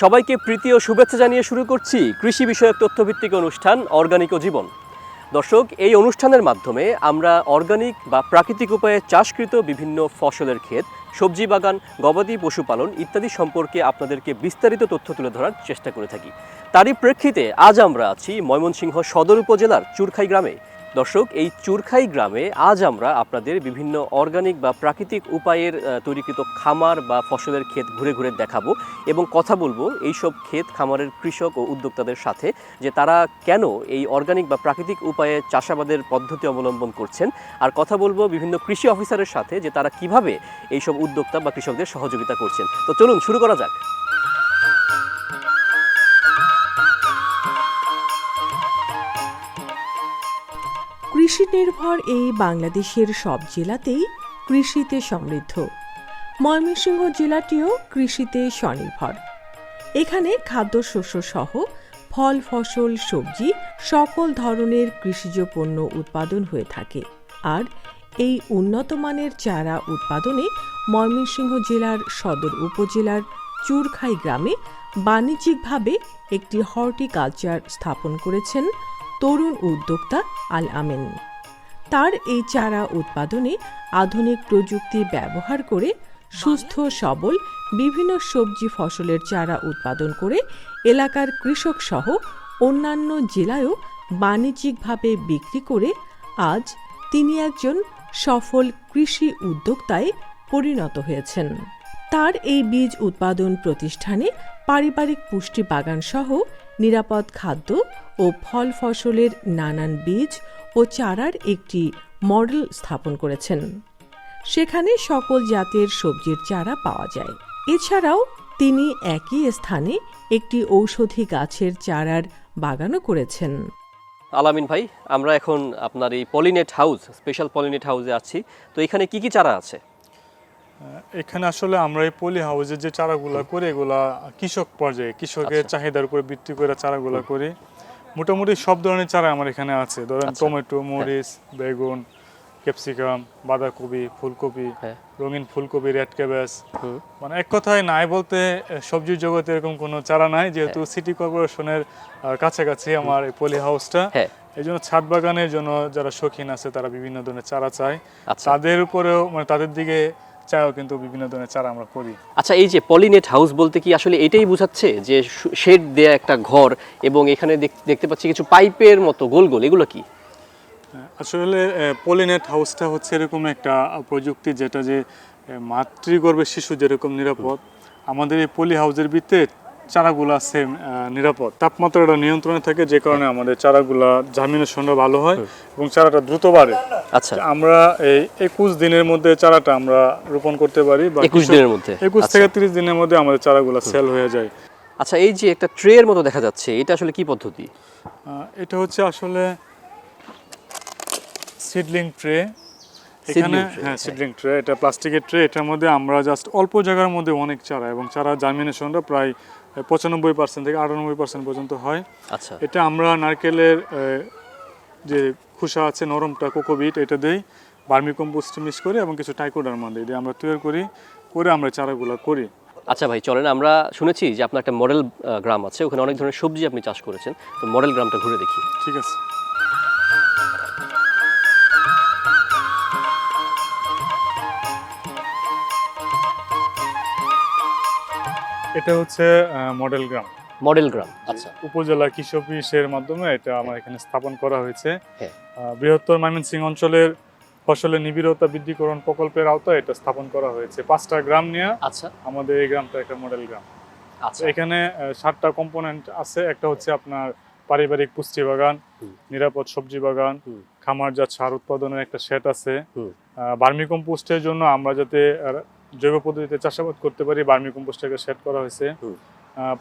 সবাইকে প্রীতি ও শুভেচ্ছা জানিয়ে শুরু করছি কৃষি বিষয়ক তথ্যভিত্তিক অনুষ্ঠান অর্গানিক ও জীবন। দর্শক, এই অনুষ্ঠানের মাধ্যমে আমরা অর্গানিক বা প্রাকৃতিক উপায়ে চাষকৃত বিভিন্ন ফসলের ক্ষেত, সবজি বাগান, গবাদি পশুপালন ইত্যাদি সম্পর্কে আপনাদেরকে বিস্তারিত তথ্য তুলে ধরার চেষ্টা করে থাকি। তারই প্রেক্ষিতে আজ আমরা আছি ময়মনসিংহ সদর উপজেলার চুরখাই গ্রামে। দর্শক, এই চুরখাই গ্রামে আজ আমরা আপনাদের বিভিন্ন অর্গানিক বা প্রাকৃতিক উপায়ের তৈরিকৃত খামার বা ফসলের ক্ষেত ঘুরে ঘুরে দেখাবো এবং কথা বলব এইসব ক্ষেত খামারের কৃষক ও উদ্যোক্তাদের সাথে যে তারা কেন এই অর্গানিক বা প্রাকৃতিক উপায়ে চাষাবাদের পদ্ধতি অবলম্বন করছেন। আর কথা বলব বিভিন্ন কৃষি অফিসারের সাথে যে তারা কীভাবে এইসব উদ্যোক্তা বা কৃষকদের সহযোগিতা করছেন। তো চলুন শুরু করা যাক। কৃষি নির্ভর এই বাংলাদেশের সব জেলাতেই কৃষিতে সমৃদ্ধ। ময়মনসিংহ জেলাটিও কৃষিতে স্বনির্ভর। এখানে খাদ্যশস্য সহ ফল, ফসল, সবজি সকল ধরনের কৃষিজ পণ্য উৎপাদন হয়ে থাকে। আর এই উন্নত মানের চারা উৎপাদনে ময়মনসিংহ জেলার সদর উপজেলার চুরখাই গ্রামে বাণিজ্যিকভাবে একটি হর্টিকালচার স্থাপন করেছেন তরুণ উদ্যোক্তা আল আমেন। তার এই চারা উৎপাদনে আধুনিক প্রযুক্তি ব্যবহার করে সুস্থ, সবল বিভিন্ন সবজি ফসলের চারা উৎপাদন করে এলাকার কৃষক সহ অন্যান্য জেলায়ও বাণিজ্যিকভাবে বিক্রি করে আজ তিনি একজন সফল কৃষি উদ্যোক্তায় পরিণত হয়েছেন। তার এই বীজ উৎপাদন প্রতিষ্ঠানে পারিবারিক পুষ্টি বাগান সহ নিরাপদ খাদ্য ও ফল ফসলের নানান বীজ ও চারার একটি মডেল স্থাপন করেছেন। সেখানে সকল জাতের সবজির চারা পাওয়া যায়। এছাড়াও তিনি একই স্থানে একটি ঔষধি গাছের চারার বাগানও করেছেন। আলামিন ভাই, আমরা এখন আপনার এই পলিনেট হাউস, স্পেশাল পলিনেট হাউসে আছি। তো এখানে কি কি চারা আছে? এখানে আসলে আমরা এই পলি হাউসের যে চারাগুলা করি এগুলা কৃষক পর্যায়ে কৃষকের আচ্ছা। চাহিদার উপরে ভিত্তি করে চারাগুলা করি। মোটামুটি সব ধরনের চারা আমার এখানে আছে। ধরেন আচ্ছা। টমেটো মরিচ বেগুন ক্যাপসিকাম বাঁধাকপি ফুলকপি হ্যাঁ। রঙিন ফুলকপি রেড ক্যাবেজ। মানে এক কথায় নাই বলতে সবজির জগতে এরকম কোনো চারা নাই যেহেতু সিটি কর্পোরেশনের কাছাকাছি আমার এই পলি হাউসটা। হ্যাঁ। এই জন্য ছাদ বাগানের জন্য যারা শৌখিন আছে তারা বিভিন্ন ধরনের চারা চায়। আচ্ছা। তাদের উপরেও মানে তাদের দিকে চাইও কিন্তু বিভিন্ন ধরনের চারা আমরা করি। আচ্ছা এই যে পলিনেট হাউস বলতে কি আসলে এটাই বোঝাচ্ছে যে শেড দেয়া একটা ঘর এবং এখানে দেখতে পাচ্ছি কিছু পাইপের মতো গোল গোল এগুলো কি? আসলে পলিনেট হাউসটা হচ্ছে এরকম একটা প্রযুক্তি যেটা যে মাতৃগর্ভে মাতৃগর্ভের শিশু যেরকম নিরাপদ। আমাদের এই পলি হাউসের ভিতরে চারাগুলা সেম নিরাপদ। তাপমাত্রাটা নিয়ন্ত্রণে থাকে যে কারণে আমাদের চারাগুলা জার্মিনেশনটা ভালো হয় এবং চারাটা দ্রুত বাড়ে। আচ্ছা। আমরা এই একুশ দিনের মধ্যে চারাটা আমরা রোপণ করতে পারি বা 21 দিনের মধ্যে? একুশ আচ্ছা। থেকে তিরিশ দিনের মধ্যে আমাদের চারাগুলা সেল হয়ে যায়। আচ্ছা এই যে একটা ট্রের মতো দেখা যাচ্ছে এটা আসলে কি পদ্ধতি? এটা হচ্ছে আসলে সিডলিং ট্রে এখানে হ্যাঁ হ্যাঁ। সিডলিং ট্রে এটা প্লাস্টিকের ট্রে এটার মধ্যে আমরা জাস্ট অল্প জায়গার মধ্যে অনেক চারা এবং চারা জার্মিনেশনটা প্রায় পঁচানব্বই পার্সেন্ট থেকে আটানব্বই পার্সেন্ট পর্যন্ত হয়। আচ্ছা। এটা আমরা নারকেলের যে খুসা আছে নরমটা কোকোবিট এটা দিই বার্মি কম্পোস্ট মিক্স করে এবং কিছু টাইকোডারমা দিই দিয়ে আমরা তৈরি করি করে আমরা চারাগুলো করি। আচ্ছা ভাই চলেন আমরা শুনেছি যে আপনার একটা মডেল গ্রাম আছে ওখানে অনেক ধরনের সবজি আপনি চাষ করেছেন তো মডেল গ্রামটা ঘুরে দেখি। ঠিক আছে। এটা হচ্ছে মডেল গ্রাম। মডেল গ্রাম আচ্ছা। উপজেলা কৃষি অফিসের মাধ্যমে এটা আমার এখানে স্থাপন করা হয়েছে। হ্যাঁ। বৃহত্তর ময়মনসিংহ অঞ্চলের ফসলের নিবিড়তা বৃদ্ধিকরণ প্রকল্পের আওতায় এটা স্থাপন করা হয়েছে। পাঁচটা গ্রাম নিয়ে আচ্ছা। আমাদের এই গ্রামটা একটা মডেল গ্রাম। আচ্ছা। এখানে সাতটা কম্পোনেন্ট আছে। একটা হচ্ছে আপনার পারিবারিক পুষ্টি বাগান নিরাপদ সবজি বাগান হুম। খামারজাত সার উৎপাদনের একটা সেট আছে। বার্মি জন্য আমরা যাতে জৈব পদ্ধতিতে চাষাবাদ করতে পারি বার্মি কম্পোস্টের একটা সেট করা হয়েছে।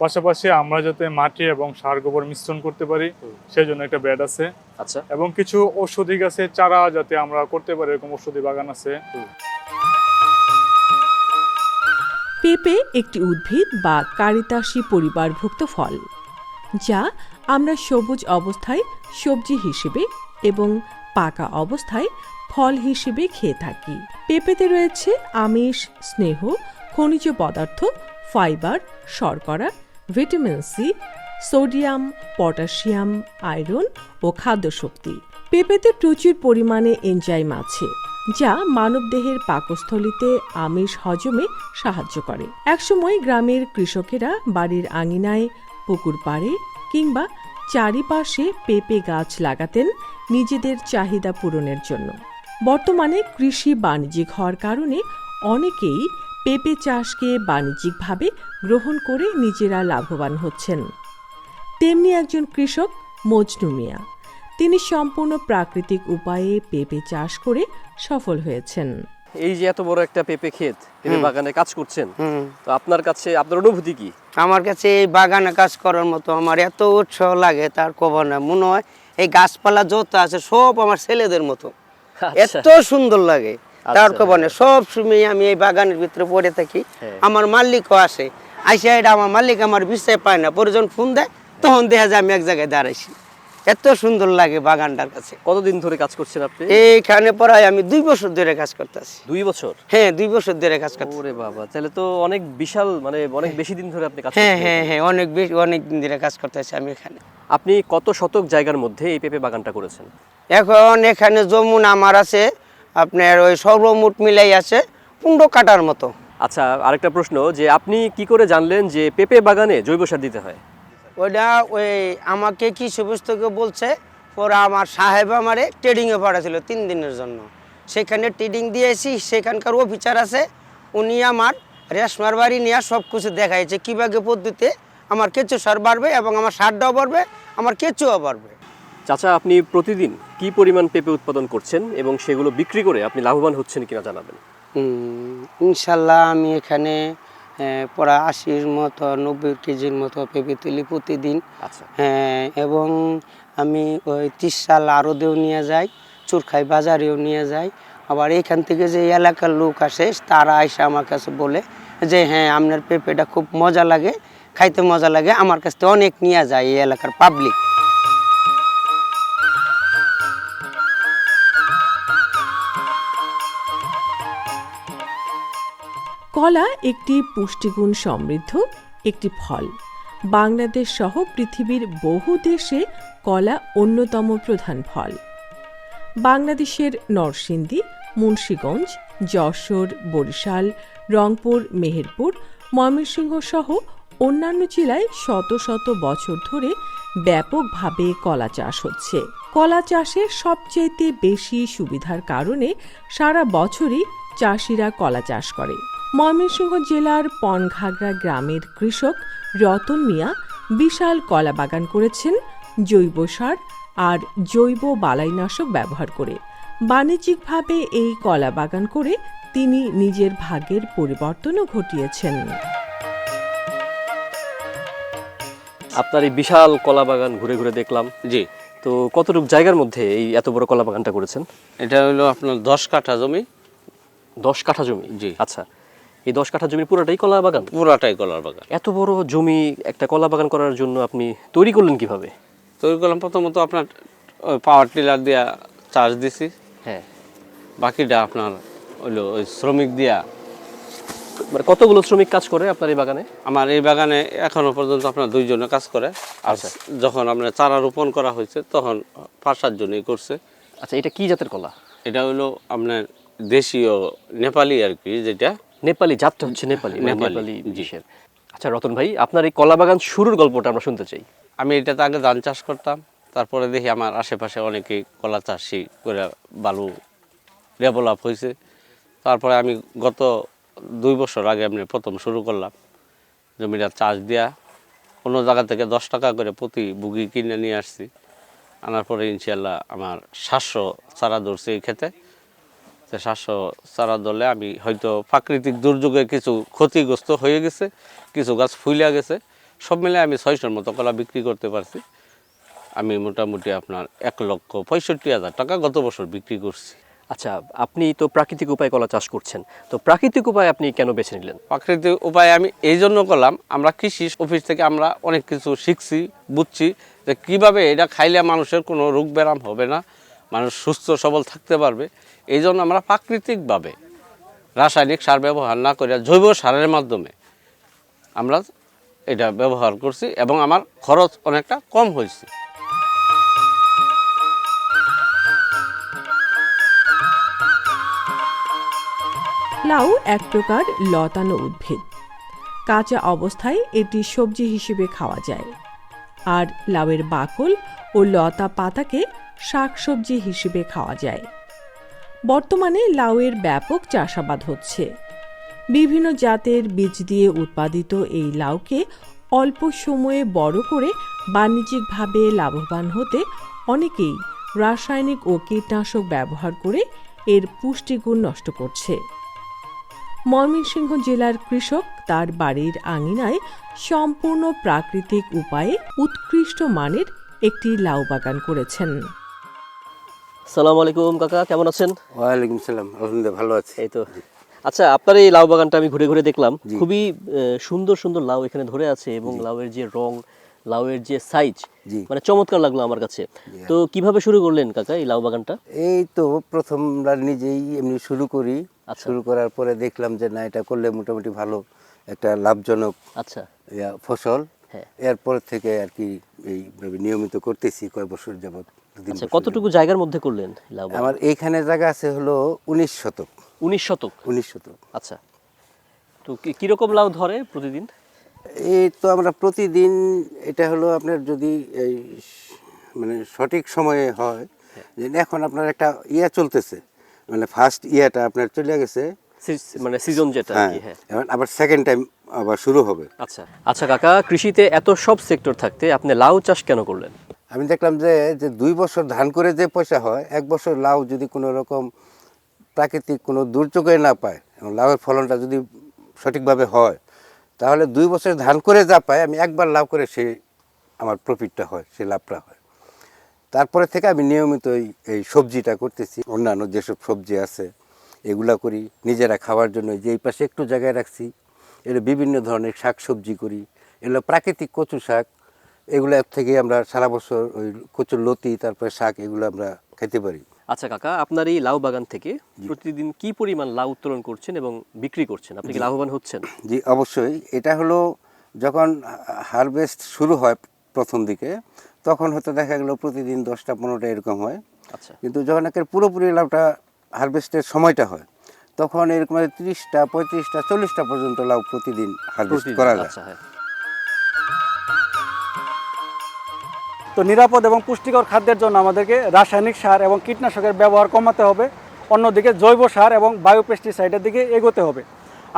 পাশাপাশি আমরা যাতে মাটি এবং সার গোবর মিশ্রণ করতে পারি সেই জন্য একটা বেড আছে। আচ্ছা। এবং কিছু ঔষধি গাছের চারা যাতে আমরা করতে পারি এরকম ঔষধি বাগান আছে। পেঁপে একটি উদ্ভিদ বা কারিতাসী পরিবারভুক্ত ফল যা আমরা সবুজ অবস্থায় সবজি হিসেবে এবং পাকা অবস্থায় ফল হিসেবে খেয়ে থাকি। পেঁপেতে রয়েছে আমিষ, স্নেহ, খনিজ পদার্থ, ফাইবার, শর্করা, vitamin C, sodium, potassium, iron ও খাদ্যশক্তি। পেঁপেতে প্রচুর পরিমাণে এনজাইম আছে, যা মানবদেহের পাকস্থলিতে আমিষ হজমে সাহায্য করে। একসময় গ্রামের কৃষকেরা বাড়ির আঙিনায় পুকুর পাড়ে কিংবা চারিপাশে পেঁপে গাছ লাগাতেন নিজেদের চাহিদা পূরণের জন্য। বর্তমানে কৃষি বাণিজ্যিক হওয়ার কারণে অনেকেই পেঁপে চাষকে বাণিজ্যিকভাবে গ্রহণ করে নিজেরা লাভবান হচ্ছেন। তেমনি একজন কৃষক মজনু মিয়া তিনি সম্পূর্ণ প্রাকৃতিক উপায়ে পেঁপে চাষ করে সফল হয়েছেন। এই যে এত বড় একটা পেঁপে ক্ষেত পেঁপে বাগানে কাজ করছেন হুম। তো আপনার কাছে আপনার অনুভূতি কি? আমার কাছে এই বাগানে কাজ করার মতো আমার এত উৎসাহ লাগে তার কবার না। মনে হয় এই গাছপালা যত আছে সব আমার ছেলেদের মতো। এত সুন্দর লাগে। তার কবার না সব সময় আমি এই বাগানের ভিতরে পড়ে থাকি। আমার আমার মালিকও আসে। আইসা এটা আমার মালিক আমার বিশ্বাস পায় না। পরিজন যখন ফোন দেয় তখন দেখা যায় আমি এক জায়গায় দাঁড়াইছি। এত সুন্দর লাগে বাগানটার কাছে। কতদিন ধরে কাজ করছেন আপনি? এইখানে প্রায় আমি দুই বছর ধরে কাজ করতেছি। দুই বছর? হ্যাঁ দুই বছর ধরে কাজ করতেছি। ওরে বাবা তাহলে তো অনেক বিশাল মানে অনেক বেশি দিন ধরে আপনি কাজ হ্যাঁ হ্যাঁ হ্যাঁ অনেক বেশি অনেক দিন ধরে কাজ করতেছি আমি এখানে। আপনি কত শতক জায়গার মধ্যে এই পেঁপে বাগানটা করেছেন? এখন এখানে যমুন আমার আছে আপনার ওই সর্বমোট মিলাই আছে পনেরো কাটার মতো। আচ্ছা আরেকটা প্রশ্ন যে আপনি কি করে জানলেন যে পেঁপে বাগানে জৈব সার দিতে হয়? ওইটা ওই আমাকে কি থেকে বলছে? ওরা আমার সাহেব আমারে ট্রেডিংয়ে পাঠাছিল তিন দিনের জন্য। সেখানে ট্রেডিং দিয়েছি সেখানকার অফিসার আছে উনি আমার রেশমার বাড়ি নিয়ে সব কিছু দেখাইছে কীভাবে পদ্ধতিতে আমার কেঁচু সার বাড়বে এবং আমার সারটাও বাড়বে আমার কেঁচুও বাড়বে। চাচা আপনি প্রতিদিন কি পরিমাণ পেঁপে উৎপাদন করছেন এবং সেগুলো বিক্রি করে আপনি লাভবান হচ্ছেন কিনা জানাবেন? ইনশাল্লাহ আমি এখানে প্রায় আশির মতো নব্বই কেজির মতো পেঁপে তুলি প্রতিদিন। আচ্ছা। হ্যাঁ, এবং আমি ওই তিরিশ সাল আরদেও নিয়ে যাই চুরখাই বাজারেও নিয়ে যাই। আবার এখান থেকে যে এলাকার লোক আসে তারা এসে আমার কাছে বলে যে হ্যাঁ আপনার পেঁপেটা খুব মজা লাগে খাইতে মজা লাগে আমার কাছ থেকে অনেক নিয়ে যায় এই এলাকার পাবলিক কলা একটি পুষ্টিগুণ সমৃদ্ধ, একটি ফল। বাংলাদেশ সহ পৃথিবীর বহু দেশে কলা অন্যতম প্রধান ফল। বাংলাদেশের নরসিংদী, মুন্সীগঞ্জ, যশোর, বরিশাল, রংপুর, মেহেরপুর, ময়মনসিংহ সহ অন্যান্য জেলায় শত শত বছর ধরে ব্যাপকভাবে কলা চাষ হচ্ছে। কলা চাষের সবচেয়ে বেশি সুবিধার কারণে সারা বছরই চাষিরা কলা চাষ করে। ময়মনসিংহ জেলার পনঘাগড়া গ্রামের কৃষক রতন মিয়া বিশাল কলা বাগান করেছেন জৈব সার আর জৈব বালাইনাশক ব্যবহার করে। বাণিজ্যিকভাবে এই কলা বাগান করে তিনি নিজের ভাগের পরিবর্তনও ঘটিয়েছেন। আপনার এই বিশাল কলা বাগান ঘুরে ঘুরে দেখলাম। জি। তো কতটুকু জায়গার মধ্যে এই এত বড় কলা বাগানটা করেছেন? এটা হলো আপনার দশ কাঠা জমি। দশ কাঠা জমি? জি। আচ্ছা। এই দশ কাঠা জমি পুরোটাই কলা বাগান? পুরাটাই কলার বাগান। এত বড় জমি একটা কলা বাগান করার জন্য আপনি তৈরি করলেন কীভাবে? তৈরি করলাম প্রথমত আপনার পাওয়ার টিলার দিয়া চার্জ দিছি। হ্যাঁ। বাকিটা আপনার হইল ওই শ্রমিক দিয়া। মানে কতগুলো শ্রমিক কাজ করে আপনার এই বাগানে? আমার এই বাগানে এখনও পর্যন্ত আপনার দুইজনে কাজ করে। আর আচ্ছা। যখন আপনার চারা রোপণ করা হয়েছে তখন পাঁচ সাতজনই করছে। আচ্ছা এটা কি জাতের কলা? এটা হলো আপনার দেশীয় নেপালি আর কি যেটা নেপালি জাতটা হচ্ছে নেপালি মানে নেপালি, দেশের আচ্ছা রতন ভাই আপনার এই কলা বাগান শুরুর গল্পটা আমরা শুনতে চাই। আমি এটাতে আগে ধান চাষ করতাম তারপরে দেখি আমার আশেপাশে অনেকেই কলা চাষি করে বালু ডেভেলপ হয়েছে। তারপরে আমি গত দুই বছর আগে আমি প্রথম শুরু করলাম জমিটা চাষ দেওয়া অন্য জায়গা থেকে দশ টাকা করে প্রতি বুগি কিনে নিয়ে আসছি। আনার পরে ইনশাল্লাহ আমার সাতশো চারা ধরছে এই খেতে তো সাতশো চারা দলে আমি হয়তো প্রাকৃতিক দুর্যোগে কিছু ক্ষতিগ্রস্ত হয়ে গেছে কিছু গাছ ফুলে গেছে। সব মিলে আমি ছয়শোর মতো কলা বিক্রি করতে পারছি। আমি মোটামুটি আপনার এক লক্ষ পঁয়ষট্টি হাজার টাকা গত বছর বিক্রি করছি। আচ্ছা আপনি তো প্রাকৃতিক উপায়ে কলা চাষ করছেন। তো প্রাকৃতিক উপায় আপনি কেন বেছে নিলেন? প্রাকৃতিক উপায় আমি এই জন্য করলাম আমরা কৃষি অফিস থেকে আমরা অনেক কিছু শিখছি বুঝছি যে কীভাবে এটা খাইলে মানুষের কোনো রোগ ব্যায়াম হবে না। মানুষ সুস্থ, সবল থাকতে পারবে। এই জন্য আমরা প্রাকৃতিকভাবে রাসায়নিক সার ব্যবহার না করে, জৈব সারের মাধ্যমে আমরা এটা ব্যবহার করছি এবং আমার খরচ অনেকটা কম হয়েছে। লাউ এক প্রকার লতানো উদ্ভিদ। কাঁচা অবস্থায় এটি সবজি হিসেবে খাওয়া যায়। আর লাউয়ের বাকল ও লতা পাতাকে শাকসবজি হিসেবে খাওয়া যায়। বর্তমানে লাউয়ের ব্যাপক চাষাবাদ হচ্ছে। বিভিন্ন জাতের বীজ দিয়ে উৎপাদিত এই লাউকে অল্প সময়ে বড় করে বাণিজ্যিকভাবে লাভবান হতে অনেকেই রাসায়নিক ও কীটনাশক ব্যবহার করে এর পুষ্টিগুণ নষ্ট করছে। ময়মনসিংহ জেলার কৃষক তার বাড়ির আঙিনায় সম্পূর্ণ প্রাকৃতিক উপায়ে উৎকৃষ্ট মানের একটি লাউ বাগান করেছেন। সালাম আলাইকুম কাকা কেমন আছেন? ওয়ালাইকুম সালাম আলহামদুলিল্লাহ ভালো আছে। এই তো। আচ্ছা আপনার এই লাউ বাগানটা আমি ঘুরে ঘুরে দেখলাম। খুবই আহ, সুন্দর সুন্দর লাউ এখানে ধরে আছে এবং লাউয়ের যে রং লাউয়ের যে সাইজ মানে চমৎকার লাগল আমার কাছে। তো কীভাবে শুরু করলেন কাকা এই লাউ বাগানটা? এই তো প্রথম নিজেই এমনি শুরু করি। আচ্ছা। শুরু করার পরে দেখলাম যে না এটা করলে মোটামুটি ভালো একটা লাভজনক আচ্ছা। ফসল। এরপর থেকে আর কি এইভাবে নিয়মিত করতেছি কয় বছর যাবত আচ্ছা কতটুকু জায়গার মধ্যে করলেন লাউ আমার এইখানে জায়গা আছে হলো উনিশ শতক। উনিশ শতক? উনিশ শতক। আচ্ছা। তো কীরকম লাউ ধরে প্রতিদিন? এই তো আমরা প্রতিদিন এটা হলো আপনার যদি এই মানে সঠিক সময়ে হয় যে এখন আপনার একটা ইয়া চলতেছে। মানে ফার্স্ট ইয়াটা আপনার চলে গেছে মানে সিজন যেটা হ্যাঁ কি হ্যাঁ। আবার সেকেন্ড টাইম আবার শুরু হবে। আচ্ছা আচ্ছা কাকা কৃষিতে এত সব সেক্টর থাকতে আপনি লাউ চাষ কেন করলেন? আমি দেখলাম যে যে দুই বছর ধান করে যে পয়সা হয় এক বছর লাউ যদি কোনো রকম প্রাকৃতিক কোনো দুর্যোগে না পায় এবং লাউয়ের ফলনটা যদি সঠিকভাবে হয় তাহলে দুই বছর ধান করে যা পায় আমি একবার লাভ করে সে আমার প্রফিটটা হয় সে লাভটা হয়। তারপরে থেকে আমি নিয়মিত এই সবজিটা করতেছি অন্যান্য যেসব সবজি আছে। এগুলা করি নিজেরা খাওয়ার জন্য যে এই পাশে একটু জায়গায় রাখছি। এগুলো বিভিন্ন ধরনের শাক সবজি করি। এগুলো প্রাকৃতিক কচু শাক। এগুলো থেকে আমরা সারা বছর ওই কচুর লতি তারপরে শাক এগুলো আমরা খেতে পারি। আচ্ছা কাকা আপনার এই লাউ বাগান থেকে প্রতিদিন কি পরিমাণ লাউ উত্তোলন করছেন এবং বিক্রি করছেন? আপনি কি লাভবান হচ্ছেন? জি অবশ্যই। এটা হলো যখন হারভেস্ট শুরু হয় প্রথম দিকে তখন হয়তো দেখা গেলো প্রতিদিন দশটা পনেরোটা এরকম হয়। আচ্ছা। কিন্তু যখন একের পুরোপুরি লাউটা হারভেস্টের সময়টা হয়। তখন এরকম তিরিশটা পঁয়ত্রিশটা চল্লিশটা পর্যন্ত লাউ প্রতিদিন হারভেস্ট করা যায়। আচ্ছা হ্যাঁ। তো নিরাপদ এবং পুষ্টিকর খাদ্যের জন্য আমাদেরকে রাসায়নিক সার এবং কীটনাশকের ব্যবহার কমাতে হবে। অন্যদিকে জৈব সার এবং বায়োপেস্টিসাইডের দিকে এগোতে হবে।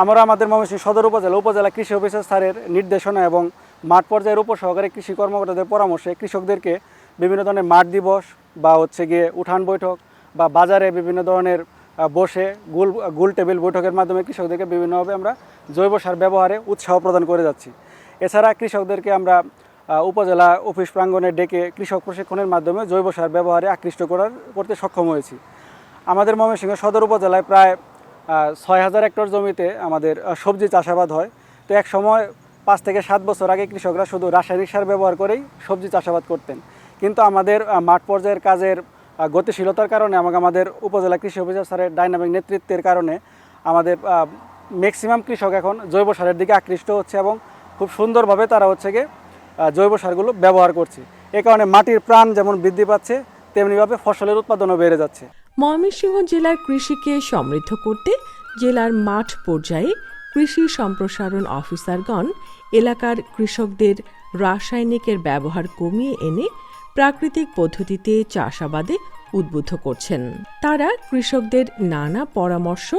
আমরা আমাদের ময়মনসিংহ সদর উপজেলা উপজেলা কৃষি অফিসার স্যারের নির্দেশনা এবং মাঠ পর্যায়ের উপসহকারী কৃষি কর্মকর্তাদের পরামর্শে কৃষকদেরকে বিভিন্ন ধরনের মাঠ দিবস বা হচ্ছে গিয়ে উঠান বৈঠক বা বাজারে বিভিন্ন ধরনের বসে গুল গুল টেবিল বৈঠকের মাধ্যমে কৃষকদেরকে বিভিন্নভাবে আমরা জৈব সার ব্যবহারে উৎসাহ প্রদান করে যাচ্ছি। এছাড়া কৃষকদেরকে আমরা উপজেলা অফিস প্রাঙ্গণে ডেকে কৃষক প্রশিক্ষণের মাধ্যমে জৈব সার ব্যবহারে আকৃষ্ট করার করতে সক্ষম হয়েছি। আমাদের ময়মনসিংহ সদর উপজেলায় প্রায় ছয় হাজার হেক্টর জমিতে আমাদের সবজি চাষাবাদ হয়। তো এক সময় পাঁচ থেকে সাত বছর আগে কৃষকরা শুধু রাসায়নিক সার ব্যবহার করেই সবজি চাষাবাদ করতেন। কিন্তু আমাদের মাঠ পর্যায়ের কাজের গতিশীলতার কারণে আমাকে আমাদের উপজেলা কৃষি অফিসার স্যারের ডাইনামিক নেতৃত্বের কারণে আমাদের ম্যাক্সিমাম কৃষক এখন জৈব সারের দিকে আকৃষ্ট হচ্ছে এবং খুব সুন্দরভাবে তারা হচ্ছে গিয়ে জৈব সারগুলো ব্যবহার করছে। এ কারণে মাটির প্রাণ যেমন বৃদ্ধি পাচ্ছে, তেমনিভাবে ফসলের উৎপাদনও বেড়ে যাচ্ছে। ময়মনসিংহ জেলার কৃষিকে সমৃদ্ধ করতে জেলার মাঠ পর্যায়ে কৃষি সম্প্রসারণ অফিসারগণ এলাকার কৃষকদের রাসায়নিকের ব্যবহার কমিয়ে এনে প্রাকৃতিক পদ্ধতিতে চাষাবাদে উদ্বুদ্ধ করছেন। তারা কৃষকদের নানা পরামর্শ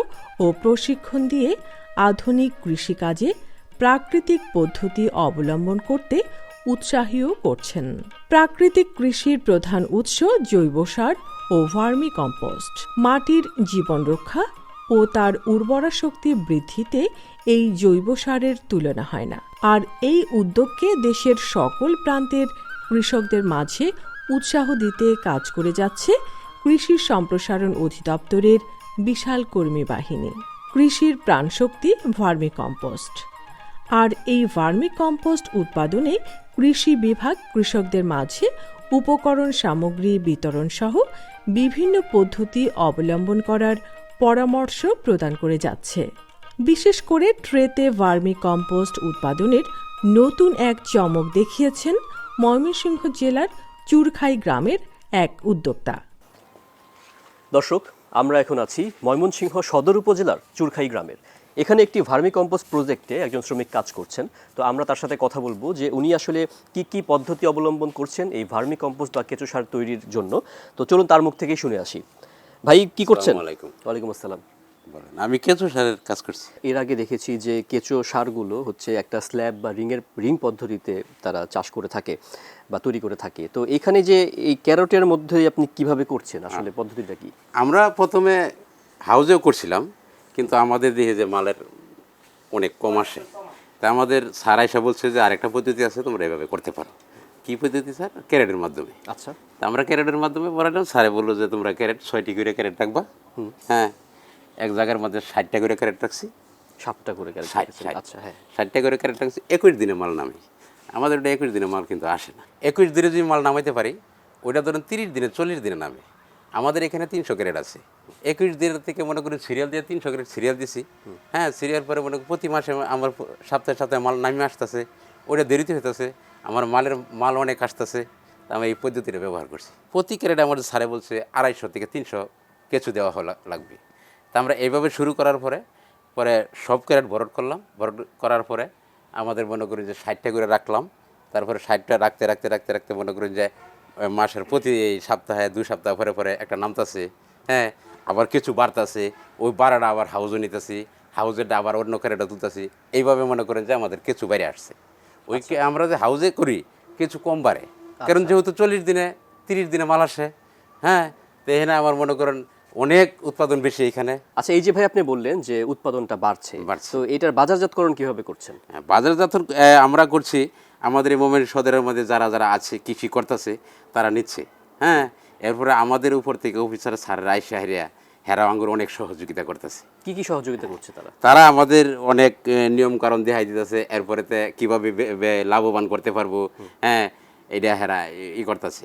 ও প্রশিক্ষণ দিয়ে আধুনিক কৃষিকাজে প্রাকৃতিক পদ্ধতি অবলম্বন করতে উৎসাহীও করছেন। প্রাকৃতিক কৃষির প্রধান উৎস জৈব সার ও ভার্মি কম্পোস্ট। মাটির জীবন রক্ষা ও তার উর্বরা শক্তি বৃদ্ধিতে এই জৈব সারের তুলনা হয় না। আর এই উদ্যোগকে দেশের সকল প্রান্তের কৃষকদের মাঝে উৎসাহ দিতে কাজ করে যাচ্ছে কৃষি সম্প্রসারণ অধিদপ্তরের বিশাল কর্মী বাহিনী। কৃষির প্রাণশক্তি ভার্মি কম্পোস্ট। আর এই ভার্মি কম্পোস্ট উৎপাদনে কৃষি বিভাগ কৃষকদের মাঝে উপকরণ সামগ্রী বিতরণ সহ বিভিন্ন পদ্ধতি অবলম্বন করার পরামর্শ প্রদান করে যাচ্ছে। বিশেষ করে ট্রেতে ভার্মি কম্পোস্ট উৎপাদনের নতুন এক চমক দেখিয়েছেন ময়মনসিংহ জেলার চুরখাই গ্রামের এক উদ্যোক্তা। দর্শক আমরা এখন আছি ময়মনসিংহ সদর উপজেলার চুরখাই গ্রামের। এখানে একটি ভার্মি কম্পোস্ট প্রজেক্টে একজন শ্রমিক কাজ করছেন। তো আমরা তার সাথে কথা বলব যে উনি আসলে কি কি পদ্ধতি অবলম্বন করছেন এই ভার্মি কম্পোস্ট বা কেঁচো সার তৈরির জন্য। তো চলুন তার মুখ থেকেই শুনে আসি। ভাই কি করছেন? আসসালামু ওয়ালাইকুম আসসালাম। বলেন। আমি কেঁচো সারের কাজ করছি। এর আগে দেখেছি যে কেঁচো সারগুলো হচ্ছে একটা স্ল্যাব বা রিংয়ের রিং পদ্ধতিতে তারা চাষ করে থাকে বা তৈরি করে থাকে। তো এখানে যে এই ক্যারোটের মধ্যে আপনি কীভাবে করছেন? আসলে পদ্ধতিটা কি? আমরা প্রথমে হাউজেও করছিলাম কিন্তু আমাদের দেখে যে মালের অনেক কম আসে। তা আমাদের স্যার আইসা বলছে যে আরেকটা পদ্ধতি আছে তোমরা এভাবে করতে পারো। কি পদ্ধতি স্যার? ক্যারেটের মাধ্যমে। আচ্ছা। তা আমরা ক্যারেটের মাধ্যমে পড়ালাম স্যারে বলল যে তোমরা ক্যারেট ছয়টি করে ক্যারেট রাখবা। হ্যাঁ। এক জায়গার মধ্যে ষাটটা করে ক্যারেট রাখছি। সাতটা করে ক্যারেট আচ্ছা হ্যাঁ। ষাটটা করে ক্যারেট রাখছি একুশ দিনে মাল নামে। আমাদের ওটা একুশ দিনে মাল কিন্তু আসে না। একুশ দিনে যদি মাল নামাইতে পারি ওইটা ধরুন তিরিশ দিনে চল্লিশ দিনে নামে। আমাদের এখানে তিনশো ক্যারেট আছে। একুশ দিনের থেকে মনে করি সিরিয়াল দিয়ে তিনশো ক্যারেট সিরিয়াল দিছি। হ্যাঁ সিরিয়াল পরে মনে করি প্রতি মাসে আমার সপ্তাহে সপ্তাহে মাল নামে আসতেছে। ওইটা দেরিতে হইতেছে। আমার মালের মাল অনেক আসতেছে। আমি এই পদ্ধতিটা ব্যবহার করছি। প্রতি ক্যারেট আমাদের স্যারে বলছে আড়াইশো থেকে তিনশো কেঁচু দেওয়া লাগবে। তা আমরা এইভাবে শুরু করার পরে পরে সব ক্যারেট ভরট করলাম। ভরট করার পরে আমাদের মনে করি যে ষাটটা করে রাখলাম। তারপরে ষাটটা রাখতে রাখতে রাখতে রাখতে মনে করেন যে মাসের প্রতি এই সপ্তাহে দুই সপ্তাহ পরে পরে একটা নামতাছে। হ্যাঁ আবার কিছু বাড়তাছে। ওই বাড়াটা আবার হাউজও নিতেছি। হাউজেরটা আবার অন্য ক্যারেটটা তুলতেছি। এইভাবে মনে করেন যে আমাদের কিছু বাইরে আসছে। ওই কে- আমরা যে হাউজে করি কিছু কম বাড়ে। কারণ যেহেতু চল্লিশ দিনে তিরিশ দিনে মাল আসে। হ্যাঁ তো এখানে আমার মনে করেন অনেক উৎপাদন বেশি এখানে। আচ্ছা এই যে ভাই আপনি বললেন যে উৎপাদনটা বাড়ছে। তো এটার বাজারজাতকরণ কীভাবে করছেন? হ্যাঁ, বাজারজাত আমরা করছি আমাদের এই মোমেন্ট সদরের মধ্যে যারা যারা আছে কৃষি করতেছে তারা নিচ্ছে। হ্যাঁ এরপরে আমাদের উপর থেকে অফিসার স্যার রায় শাহরিয়া হেরা আঙ্গুর অনেক সহযোগিতা করতেছে। কি কি সহযোগিতা করছে তারা? তারা আমাদের অনেক নিয়ম কারণ দেখাই দিতেছে এরপরে কীভাবে লাভবান করতে পারব। হ্যাঁ এটা হেরা ই করতেছে।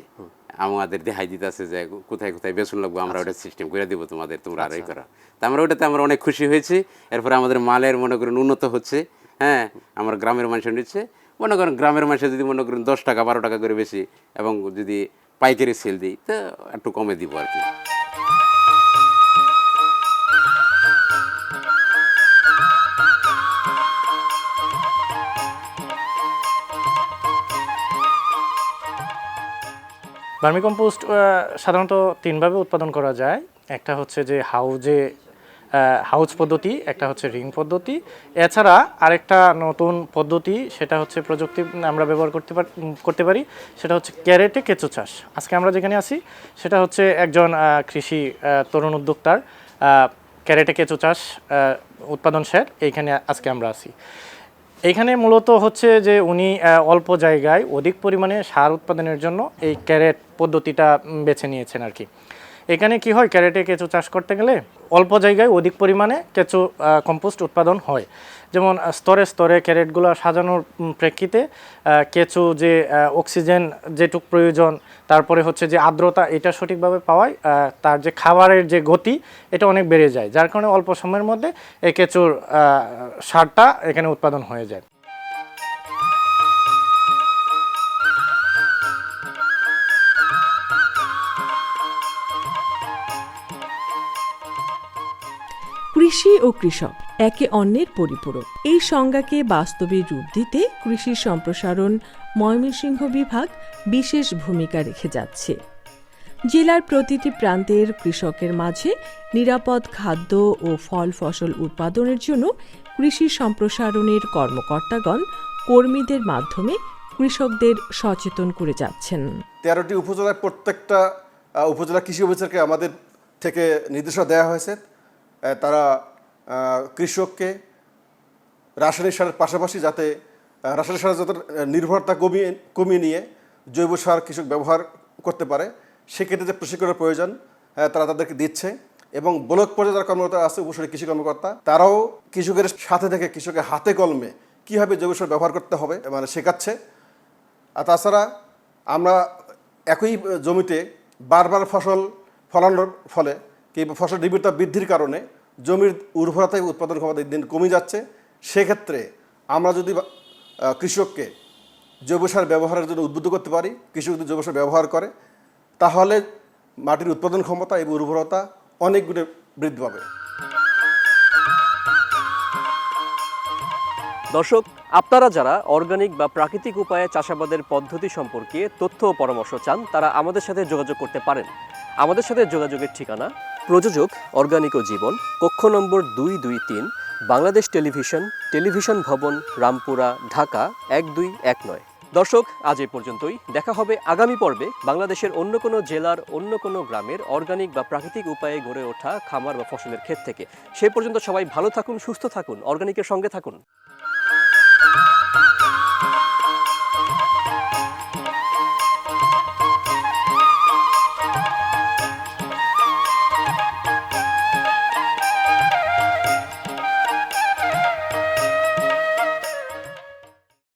আমাদের দেখাই দিতেছে যে কোথায় কোথায় বেসন লাগবো আমরা ওটা সিস্টেম করে দেবো তোমাদের তোমরা আরই এই করো। তা আমরা ওটাতে আমরা অনেক খুশি হয়েছি এরপরে আমাদের মালের মনে করেন উন্নত হচ্ছে হ্যাঁ আমার গ্রামের মানুষ নিচ্ছে। মনে করেন গ্রামের মানুষের যদি মনে করেন দশ টাকা বারো টাকা করে বেশি এবং যদি পাইকারি সেল দিই তো একটু কমে দিব আর কি। ভার্মিকম্পোস্ট সাধারণত তিনভাবে উৎপাদন করা যায়। একটা হচ্ছে যে হাউজে হাউজ পদ্ধতি, একটা হচ্ছে রিং পদ্ধতি। এছাড়া আরেকটা নতুন পদ্ধতি, সেটা হচ্ছে প্রযুক্তি আমরা ব্যবহার করতে পার করতে পারি, সেটা হচ্ছে ক্যারেটে কেঁচো চাষ। আজকে আমরা যেখানে আছি, সেটা হচ্ছে একজন কৃষি তরুণ উদ্যোক্তার ক্যারেটে কেঁচো চাষ উৎপাদন স্যার এইখানে আজকে আমরা আছি। এইখানে মূলত হচ্ছে যে উনি অল্প জায়গায় অধিক পরিমাণে সার উৎপাদনের জন্য এই ক্যারেট পদ্ধতিটা বেছে নিয়েছেন আর কি। এখানে কি হয়? ক্যারেটে কেঁচো চাষ করতে গেলে অল্প জায়গায় অধিক পরিমাণে কেঁচো কম্পোস্ট উৎপাদন হয়। যেমন স্তরে স্তরে ক্যারেটগুলো সাজানোর প্রেক্ষিতে কেঁচো যে অক্সিজেন যেটুক প্রয়োজন, তারপরে হচ্ছে যে আর্দ্রতা এটা সঠিকভাবে পাওয়ায় তার যে খাবারের যে গতি, এটা অনেক বেড়ে যায়। যার কারণে অল্প সময়ের মধ্যে এই কেঁচোর সারটা এখানে উৎপাদন হয়ে যায়। কৃষি ও কৃষক, একে অন্যের পরিপূরক। এই সংজ্ঞাকে বাস্তবে রূপ দিতে কৃষি সম্প্রসারণ ময়মনসিংহ বিভাগ বিশেষ ভূমিকা রেখে যাচ্ছে। জেলার প্রতিটি প্রান্তের কৃষকের মাঝে নিরাপদ খাদ্য ও ফল ফসল উৎপাদনের জন্য কৃষি সম্প্রসারণের কর্মকর্তাগণ কর্মীদের মাধ্যমে কৃষকদের সচেতন করে যাচ্ছেন। তেরোটি উপজেলার প্রত্যেকটা উপজেলা কৃষি অফিসারকে আমাদের থেকে নির্দেশনা দেওয়া হয়েছে। তারা কৃষককে রাসায়নিক সারের পাশাপাশি যাতে রাসায়নিক সারের যাতে নির্ভরতা কমিয়ে কমিয়ে নিয়ে জৈব সার কৃষক ব্যবহার করতে পারে, সেক্ষেত্রে যে প্রশিক্ষণের প্রয়োজন তারা তাদেরকে দিচ্ছে এবং ব্লক পর্যায়ে যারা কর্মকর্তা আছে উপসরি কৃষি কর্মকর্তা, তারাও কৃষকের সাথে থেকে কৃষকের হাতে কলমে কীভাবে জৈব সার ব্যবহার করতে হবে মানে শেখাচ্ছে। আর তাছাড়া আমরা একই জমিতে বারবার ফসল ফলানোর ফলে কিংবা ফসল নিবিড়তা বৃদ্ধির কারণে জমির উর্বরতা উৎপাদন ক্ষমতা দিন কমে যাচ্ছে, সেক্ষেত্রে আমরা যদি কৃষককে জৈব সার ব্যবহারের জন্য উদ্বুদ্ধ করতে পারি, কৃষক যদি জৈব সার ব্যবহার করে, তাহলে মাটির উৎপাদন ক্ষমতা এবং উর্বরতা অনেক গুণে বৃদ্ধি পাবে। দর্শক, আপনারা যারা অর্গানিক বা প্রাকৃতিক উপায়ে চাষাবাদের পদ্ধতি সম্পর্কে তথ্য ও পরামর্শ চান, তারা আমাদের সাথে যোগাযোগ করতে পারেন। আমাদের সাথে যোগাযোগের ঠিকানা, প্রযোজক অর্গানিক ও জীবন, কক্ষ নম্বর দুই দুই তিন, বাংলাদেশ টেলিভিশন টেলিভিশন ভবন, রামপুরা, ঢাকা এক দুই এক নয়। দর্শক, আজ এ পর্যন্তই। দেখা হবে আগামী পর্বে বাংলাদেশের অন্য কোনো জেলার অন্য কোনো গ্রামের অর্গানিক বা প্রাকৃতিক উপায়ে গড়ে ওঠা খামার বা ফসলের ক্ষেত থেকে। সে পর্যন্ত সবাই ভালো থাকুন, সুস্থ থাকুন, অর্গানিকের সঙ্গে থাকুন।